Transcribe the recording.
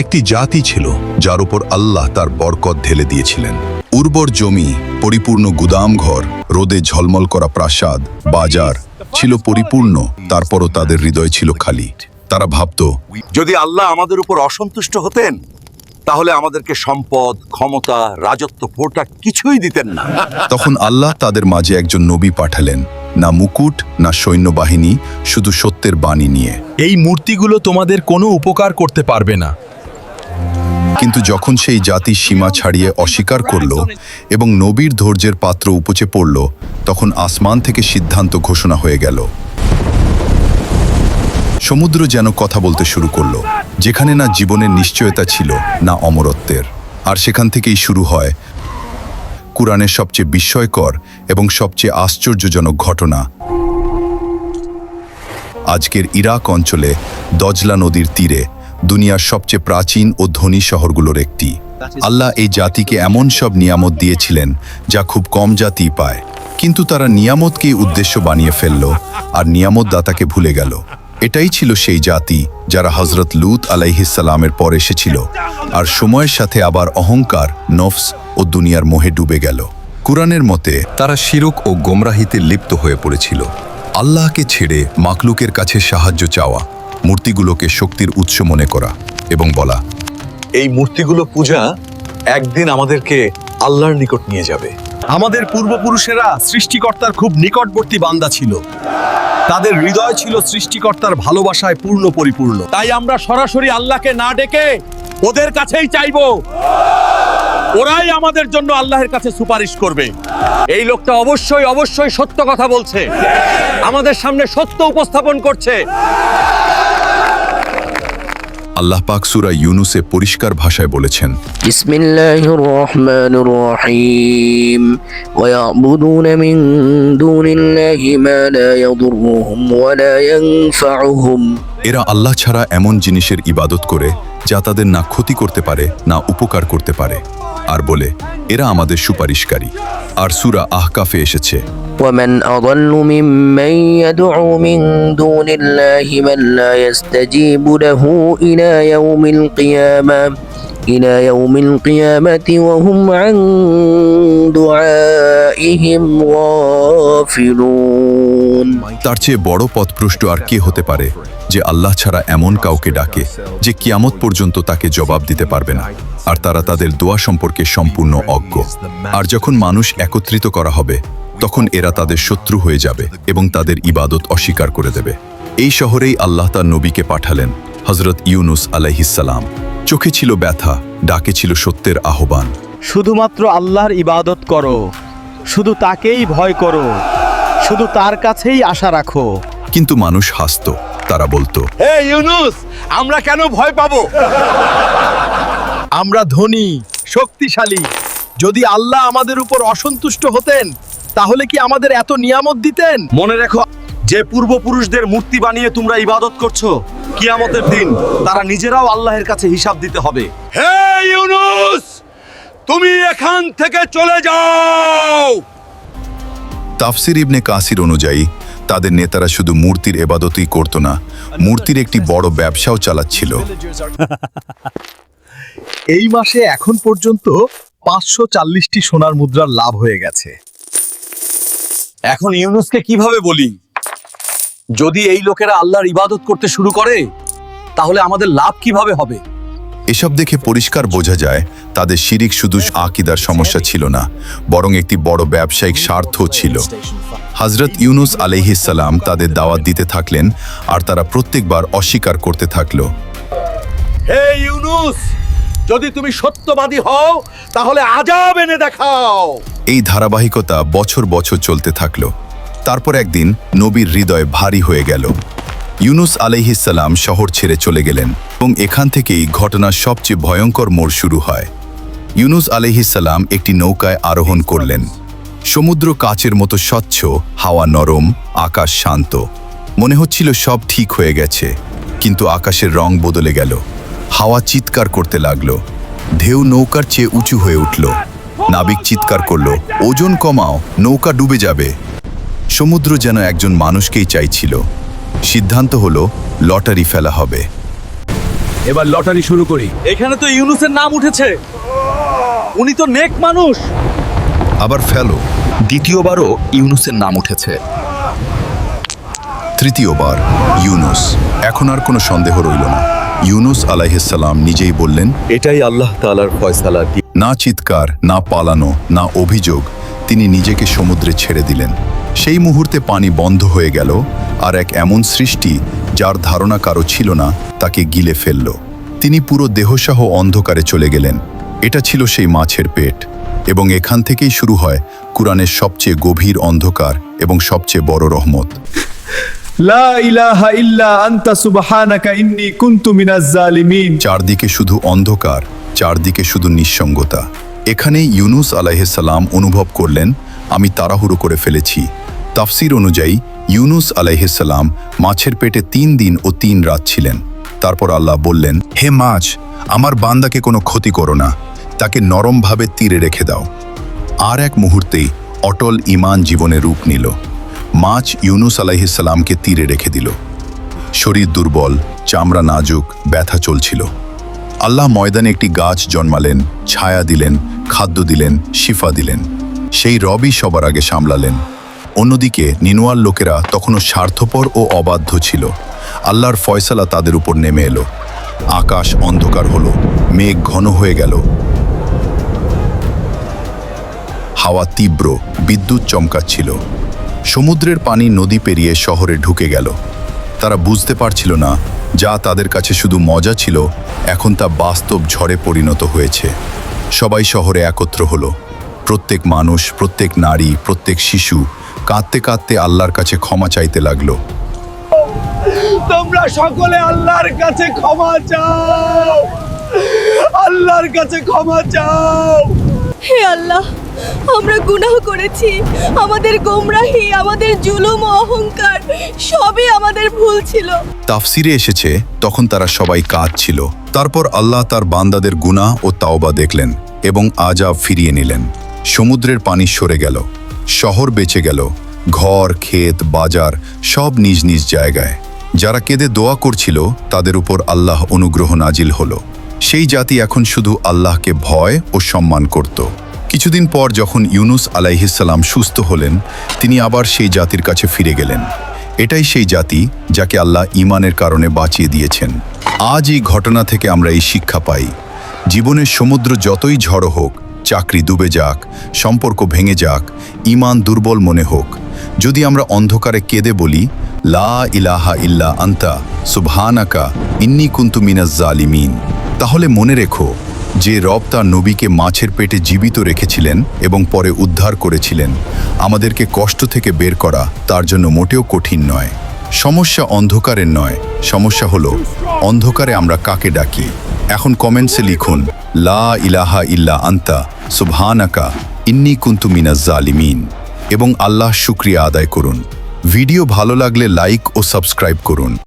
একটি জাতি ছিল যার উপর আল্লাহ তার বরকত ঢেলে দিয়েছিলেন। উর্বর জমি পরিপূর্ণ গুদামঘর রোদে ঝলমল করা প্রাসাদ বাজার ছিল পরিপূর্ণ তারপরও তাদের হৃদয় ছিল খালি। তারা ভাবত যদি আল্লাহ আমাদের উপর অসন্তুষ্ট হতেন তাহলে আমাদেরকে সম্পদ ক্ষমতা রাজত্ব ফোটা কিছুই দিতেন না। তখন আল্লাহ তাদের মাঝে একজন নবী পাঠালেন না মুকুট না সৈন্যবাহিনী শুধু সত্যের বাণী নিয়ে। এই মূর্তিগুলো তোমাদের কোনো উপকার করতে পারবে না। কিন্তু যখন সেই জাতি সীমা ছাড়িয়ে অস্বীকার করল এবং নবীর ধৈর্যের পাত্র উপচে পড়ল, তখন আসমান থেকে সিদ্ধান্ত ঘোষণা হয়ে গেল। সমুদ্র যেন কথা বলতে শুরু করল, যেখানে না জীবনের নিশ্চয়তা ছিল, না অমরত্বের। আর সেখান থেকেই শুরু হয় কুরআনের সবচেয়ে বিস্ময়কর এবং সবচেয়ে আশ্চর্যজনক ঘটনা। আজকের ইরাক অঞ্চলে দজলা নদীর তীরে দুনিয়ার সবচেয়ে প্রাচীন ও ধনী শহরগুলোর একটি। আল্লাহ এই জাতিকে এমন সব নিয়ামত দিয়েছিলেন যা খুব কম জাতি পায়। কিন্তু তারা নিয়ামতকেই উদ্দেশ্য বানিয়ে ফেলল আর নিয়ামত দাতাকে ভুলে গেল। এটাই ছিল সেই জাতি যারা হজরত লুত আলাইহিসালামের পর এসেছিল আর সময়ের সাথে আবার অহংকার, নফস ও দুনিয়ার মোহে ডুবে গেল। কুরআনের মতে, তারা শিরক ও গোমরাহিতে লিপ্ত হয়ে পড়েছিল। আল্লাহকে ছেড়ে মাকলুকের কাছে সাহায্য চাওয়া মূর্তিগুলোকে শক্তির উৎস মনে করা এবং বলা এই মূর্তিগুলো পূজা একদিন আমাদেরকে আল্লাহর নিকট নিয়ে যাবে। আমাদের পূর্বপুরুষেরা সৃষ্টিকর্তার খুব নিকটবর্তী বান্দা ছিল। তাদের হৃদয় ছিল সৃষ্টিকর্তার ভালোবাসায় পূর্ণ পরিপূর্ণ। তাই আমরা সরাসরি আল্লাহকে না ডেকে ওদের কাছেই চাইব। ওরাই আমাদের জন্য আল্লাহের কাছে সুপারিশ করবে। এই লোকটা অবশ্যই অবশ্যই সত্য কথা বলছে। আমাদের সামনে সত্য উপস্থাপন করছে। আল্লাহ পাক সুরা ইউনুসে পরিষ্কার ভাষায় বলেছেন। বিসমিল্লাহির রহমানির রহিম ওয়ায়াবুদুন মিন দুনিল্লাহি মা লা ইয়াদুররুহুম ওয়া লা ইয়ানফাউহুম। এরা আল্লাহ ছাড়া এমন জিনিসের ইবাদত করে যা তাদের না ক্ষতি করতে পারে না উপকার করতে পারে। আর বলে এরা আমাদের সুপারিশকারী আর সূরা আহকাফে এসেছে ومن أضل ممن يدعو من دون الله من لا يستجيب له إلى يوم القيامة إلى يوم القيامة وهم عن دعائهم غافلون তার চেয়ে বড় পথভ্রষ্ট আর কে হতে পারে যে আল্লাহ ছাড়া এমন কাউকে ডাকে যে কিয়ামত পর্যন্ত তাকে জবাব দিতে পারবে না আর তারা তাদের দোয়া সম্পর্কে সম্পূর্ণ অজ্ঞ আর যখন মানুষ একত্রিত করা হবে তখন এরা তাদের শত্রু হয়ে যাবে এবং তাদের ইবাদত অস্বীকার করে দেবে এই শহরেই আল্লাহ তার নবীকে পাঠালেন হজরত ইউনুস আলাইহিসালাম চোখে ছিল ব্যথা ডাকে ছিল সত্যের আহ্বান। শুধুমাত্র আল্লাহর ইবাদত করো শুধু তাকেই ভয় করো শুধু তার কাছেই আশা রাখো। কিন্তু মানুষ হাসত তারা বলতো হে ইউনুস আমরা কেন ভয় পাবো? আমরা ধনী শক্তিশালী। যদি আল্লাহ আমাদের উপর অসন্তুষ্ট হতেন তাহলে কি আমাদের এত নিয়ামত দিতেন? মনে রেখো যে পূর্বপুরুষদের মূর্তি বানিয়ে তোমরা ইবাদত করছ কিয়ামতের দিন তারা নিজেরাও আল্লাহর কাছে হিসাব দিতে হবে। হে ইউনুস তুমি এখান থেকে চলে যাও। তাফসির ইবনে কাসির অনুযায়ী তাদের নেতারা শুধু মূর্তির এবাদতই করত না মূর্তির একটি বড় ব্যবসাও চালাচ্ছিল। এই মাসে এখন পর্যন্ত পাঁচশো চাল্লিশটি সোনার মুদ্রার লাভ হয়ে গেছে। এখন ইউনুসকে কীভাবে বলি? যদি এই লোকেরা আল্লাহর ইবাদত করতে শুরু করে তাহলে আমাদের লাভ কীভাবে হবে? এসব দেখে পরিষ্কার বোঝা যায় তাদের শিরিক শুধু আকিদার সমস্যা ছিল না বরং একটি বড় ব্যবসায়িক স্বার্থ ছিল। হজরত ইউনুস আলহিসাল্লাম তাদের দাওয়াত দিতে থাকলেন আর তারা প্রত্যেকবার অস্বীকার করতে থাকল। হে ইউনুস যদি তুমি সত্যবাদী হও তাহলে আজাব এনে দেখাও। এই ধারাবাহিকতা বছর বছর চলতে থাকল। তারপর একদিন নবীর হৃদয় ভারী হয়ে গেল। ইউনুস আলাইহিসাল্লাম শহর ছেড়ে চলে গেলেন এবং এখান থেকেই ঘটনার সবচেয়ে ভয়ঙ্কর মোড় শুরু হয়। ইউনুস আলাইহিসাল্লাম একটি নৌকায় আরোহণ করলেন। সমুদ্র কাচের মতো স্বচ্ছ, হাওয়া নরম, আকাশ শান্ত। মনে হচ্ছিল সব ঠিক হয়ে গেছে, কিন্তু আকাশের রং বদলে গেল। হাওয়া চিৎকার করতে লাগল। ঢেউ নৌকার চেয়ে উঁচু হয়ে উঠল। নাবিক চিৎকার করল, ওজন কমাও, নৌকা ডুবে যাবে। সমুদ্র যেন একজন মানুষকেই চাইছিল। সিদ্ধান্ত হলো লটারি ফেলা হবে। এবার লটারি শুরু করি। এখানে তো ইউনুসের নাম উঠেছে। উনি তো নেক মানুষ। আবার ফেলো। দ্বিতীয়বারও ইউনুসের নাম উঠেছে। তৃতীয়বার ইউনুস। এখন আর কোনো সন্দেহ রইল না। ইউনুস আলাইহিসাল্লাম নিজেই বললেন এটাই আল্লাহ তাআলার ফয়সালা। না চিৎকার না পালানো না অভিযোগ। তিনি নিজেকে সমুদ্রে ছেড়ে দিলেন। সেই মুহূর্তে পানি বন্ধ হয়ে গেল আর এক এমন সৃষ্টি যার ধারণা কারও ছিল না তাকে গিলে ফেলল। তিনি পুরো দেহসহ অন্ধকারে চলে গেলেন। এটা ছিল সেই মাছের পেট এবং এখান থেকেই শুরু হয় কুরআনের সবচেয়ে গভীর অন্ধকার এবং সবচেয়ে বড় রহমত। চারদিকে শুধু অন্ধকার চারদিকে শুধু নিঃসঙ্গতা। এখানে ইউনুস আলাইহিসাল্লাম অনুভব করলেন আমি তাড়াহুড়ো করে ফেলেছি। তাফসির অনুযায়ী, ইউনুস আলাইহিসাল্লাম মাছের পেটে তিন দিন ও তিন রাত ছিলেন। তারপর আল্লাহ বললেন, হে মাছ, আমার বান্দাকে কোনো ক্ষতি করো না। তাকে নরমভাবে তীরে রেখে দাও। আর এক মুহূর্তেই অটল ইমান জীবনে রূপ নিল। মাছ ইউনুস আলাইহিসাল্লামকে তীরে রেখে দিল। শরীর দুর্বল, চামড়া নাজুক, ব্যথা চলছিল। আল্লাহ ময়দানে একটি গাছ জন্মালেন, ছায়া দিলেন, খাদ্য দিলেন, শিফা দিলেন। সেই রবই সবার আগে সামলালেন। অন্যদিকে নিনোয়ার লোকেরা তখনও স্বার্থপর ও অবাধ্য ছিল। আল্লাহর ফয়সালা তাদের উপর নেমে এলো। আকাশ অন্ধকার হলো, মেঘ ঘন হয়ে গেল। হাওয়া তীব্র, বিদ্যুৎ চমকাচ্ছিল। সমুদ্রের পানি নদী পেরিয়ে শহরে ঢুকে গেল। তারা বুঝতে পারছিল না যা তাদের কাছে শুধু মজা ছিল, এখন তা বাস্তব ঝড়ে পরিণত হয়েছে। সবাই শহরে একত্র হলো। প্রত্যেক মানুষ, প্রত্যেক নারী, প্রত্যেক শিশু কাঁদতে কাঁদতে আল্লাহর কাছে ক্ষমা চাইতে লাগল। তোমরা সকলে আল্লাহর কাছে ক্ষমা চাও। আল্লাহর কাছে ক্ষমা চাও। হে আল্লাহ আমরা গুনাহ করেছি। আমাদের গোমরাহি আমাদের জুলুম ও অহংকার সবই আমাদের ভুল ছিল। তাফসিরে এসেছে তখন তারা সবাই কাঁদছিল। তারপর আল্লাহ তার বান্দাদের গুনাহ ও তাওবা দেখলেন এবং আজাব ফিরিয়ে নিলেন। সমুদ্রের পানি সরে গেল। শহর বেঁচে গেল। ঘর, ক্ষেত, বাজার সব নিজ নিজ জায়গায়। যারা কেঁদে দোয়া করছিল, তাদের উপর আল্লাহ অনুগ্রহ নাজিল হল। সেই জাতি এখন শুধু আল্লাহকে ভয় ও সম্মান করত। কিছুদিন পর যখন ইউনুস আলাইহিসাল্লাম সুস্থ হলেন, তিনি আবার সেই জাতির কাছে ফিরে গেলেন। এটাই সেই জাতি যাকে আল্লাহ ইমানের কারণে বাঁচিয়ে দিয়েছেন। আজ এই ঘটনা থেকে আমরা এই শিক্ষা পাই। জীবনের সমুদ্র যতই ঝড় হোক চাকরি ডুবে যাক, সম্পর্ক ভেঙে যাক ইমান দুর্বল মনে হোক। যদি আমরা অন্ধকারে কেঁদে বলি, লা ইলাহা ইল্লা আন্তা, সুবহানাকা, ইন্নি কুন্তু মিনাজ জালিমিন। তাহলে মনে রেখো, যে রব তার নবীকে মাছের পেটে জীবিত রেখেছিলেন এবং পরে উদ্ধার করেছিলেন। আমাদেরকে কষ্ট থেকে বের করা তার জন্য মোটেও কঠিন নয়। সমস্যা অন্ধকারের নয়, সমস্যা হলো, অন্ধকারে আমরা কাকে ডাকি? এখন কমেন্টসে লিখুন, লা ইলাহা ইল্লা আন্তা সুবহানাকা ইন্নি কুন্তু মিনাজ জালিমিন এবং আল্লাহ শুক্রিয়া আদায় করুন। ভিডিও ভালো লাগলে লাইক ও সাবস্ক্রাইব করুন।